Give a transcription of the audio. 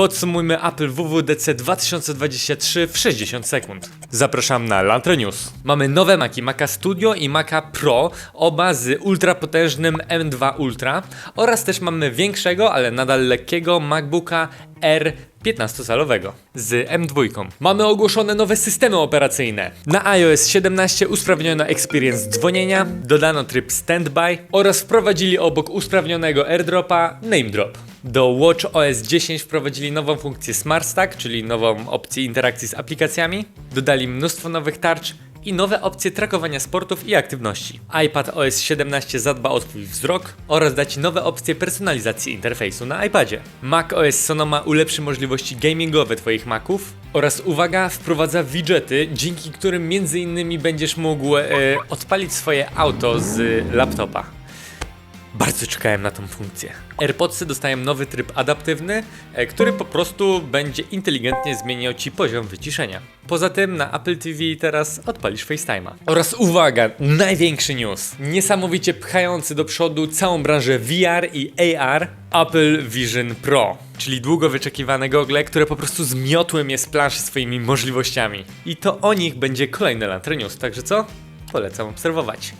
Podsumujmy Apple WWDC 2023 w 60 sekund. Zapraszam na Lantre News. Mamy nowe Maci, Maca Studio i Maca Pro, oba z ultrapotężnym M2 Ultra oraz też mamy większego, ale nadal lekkiego MacBooka R 15-calowego z M2. Mamy ogłoszone nowe systemy operacyjne. Na iOS 17 usprawniono experience dzwonienia, dodano tryb standby oraz wprowadzili obok usprawnionego AirDropa Name Drop. Do Watch OS 10 wprowadzili nową funkcję Smart Stack, czyli nową opcję interakcji z aplikacjami. Dodali mnóstwo nowych tarcz i nowe opcje trakowania sportów i aktywności. iPad OS 17 zadba o Twój wzrok oraz da Ci nowe opcje personalizacji interfejsu na iPadzie. Mac OS Sonoma ulepszy możliwości gamingowe Twoich Maców oraz uwaga, wprowadza widgety, dzięki którym m.in. będziesz mógł e, odpalić swoje auto z laptopa. Bardzo czekałem na tą funkcję. AirPodsy dostają nowy tryb adaptywny, e, który po prostu będzie inteligentnie zmieniał Ci poziom wyciszenia. Poza tym na Apple TV teraz odpalisz FaceTime'a. Oraz uwaga, największy news. Niesamowicie pchający do przodu całą branżę VR i AR Apple Vision Pro. Czyli długo wyczekiwane gogle, które po prostu zmiotły mnie z planszy swoimi możliwościami. I to o nich będzie kolejny Lantre News, także co? Polecam obserwować.